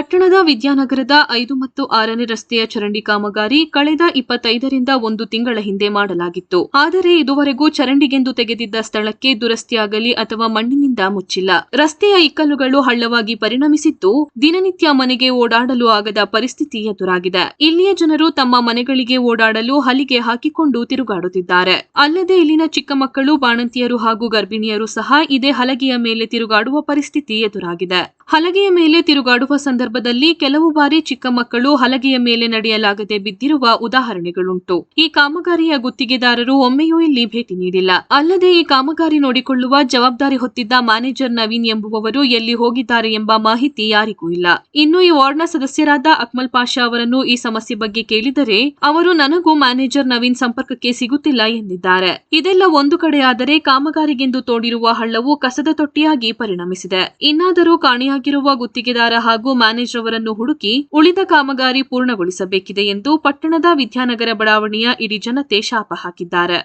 ಪಟ್ಟಣದ ವಿದ್ಯಾನಗರದ ಐದು ಮತ್ತು ಆರನೇ ರಸ್ತೆಯ ಚರಂಡಿ ಕಾಮಗಾರಿ ಕಳೆದ ಇಪ್ಪತ್ತೈದರಿಂದ ಒಂದು ತಿಂಗಳ ಹಿಂದೆ ಮಾಡಲಾಗಿತ್ತು. ಆದರೆ ಇದುವರೆಗೂ ಚರಂಡಿಗೆಂದು ತೆಗೆದಿದ್ದ ಸ್ಥಳಕ್ಕೆ ದುರಸ್ತಿಯಾಗಲಿ ಅಥವಾ ಮಣ್ಣಿನಿಂದ ಮುಚ್ಚಿಲ್ಲ. ರಸ್ತೆಯ ಇಕ್ಕಲುಗಳು ಹಳ್ಳವಾಗಿ ಪರಿಣಮಿಸಿದ್ದು, ದಿನನಿತ್ಯ ಮನೆಗೆ ಓಡಾಡಲು ಆಗದ ಪರಿಸ್ಥಿತಿ ಎದುರಾಗಿದೆ. ಇಲ್ಲಿಯ ಜನರು ತಮ್ಮ ಮನೆಗಳಿಗೆ ಓಡಾಡಲು ಹಲಿಗೆ ಹಾಕಿಕೊಂಡು ತಿರುಗಾಡುತ್ತಿದ್ದಾರೆ. ಅಲ್ಲದೆ ಇಲ್ಲಿನ ಚಿಕ್ಕ ಮಕ್ಕಳು ಬಾಣಂತಿಯರು ಹಾಗೂ ಗರ್ಭಿಣಿಯರು ಸಹ ಇದೇ ಹಲಗೆಯ ಮೇಲೆ ತಿರುಗಾಡುವ ಪರಿಸ್ಥಿತಿ ಎದುರಾಗಿದೆ. ಹಲಗೆಯ ಮೇಲೆ ತಿರುಗಾಡುವ ಸಂದರ್ಭದಲ್ಲಿ ಕೆಲವು ಬಾರಿ ಚಿಕ್ಕ ಮಕ್ಕಳು ಹಲಗೆಯ ಮೇಲೆ ನಡೆಯಲಾಗದೆ ಬಿದ್ದಿರುವ ಉದಾಹರಣೆಗಳುಂಟು. ಈ ಕಾಮಗಾರಿಯ ಗುತ್ತಿಗೆದಾರರು ಒಮ್ಮೆಯೂ ಇಲ್ಲಿ ಭೇಟಿ ನೀಡಿಲ್ಲ. ಅಲ್ಲದೆ ಈ ಕಾಮಗಾರಿ ನೋಡಿಕೊಳ್ಳುವ ಜವಾಬ್ದಾರಿ ಹೊತ್ತಿದ್ದ ಮ್ಯಾನೇಜರ್ ನವೀನ್ ಎಂಬುವವರು ಎಲ್ಲಿ ಹೋಗಿದ್ದಾರೆ ಎಂಬ ಮಾಹಿತಿ ಯಾರಿಗೂ ಇಲ್ಲ. ಇನ್ನು ಈ ವಾರ್ಡ್ನ ಸದಸ್ಯರಾದ ಅಕ್ಮಲ್ ಪಾಷಾ ಅವರನ್ನು ಈ ಸಮಸ್ಯೆ ಬಗ್ಗೆ ಕೇಳಿದರೆ ಅವರು ನನಗೂ ಮ್ಯಾನೇಜರ್ ನವೀನ್ ಸಂಪರ್ಕಕ್ಕೆ ಸಿಗುತ್ತಿಲ್ಲ ಎಂದಿದ್ದಾರೆ. ಇದೆಲ್ಲ ಒಂದು ಕಡೆಯಾದರೆ ಕಾಮಗಾರಿಗೆಂದು ತೋಡಿರುವ ಹಳ್ಳವು ಕಸದ ತೊಟ್ಟಿಯಾಗಿ ಪರಿಣಮಿಸಿದೆ. ಇನ್ನಾದರೂ ಕಾಣೆಯಾಗಿರುವ ಗುತ್ತಿಗೆದಾರ ಹಾಗೂ ಮ್ಯಾನೇಜರ್ ಅವರನ್ನು ಹುಡುಕಿ ಉಳಿದ ಕಾಮಗಾರಿ ಪೂರ್ಣಗೊಳಿಸಬೇಕಿದೆ ಎಂದು ಪಟ್ಟಣದ ವಿದ್ಯಾನಗರ ಬಡಾವಣೆಯ ಇಡೀ ಜನತೆ ಶಾಪ ಹಾಕಿದ್ದಾರೆ.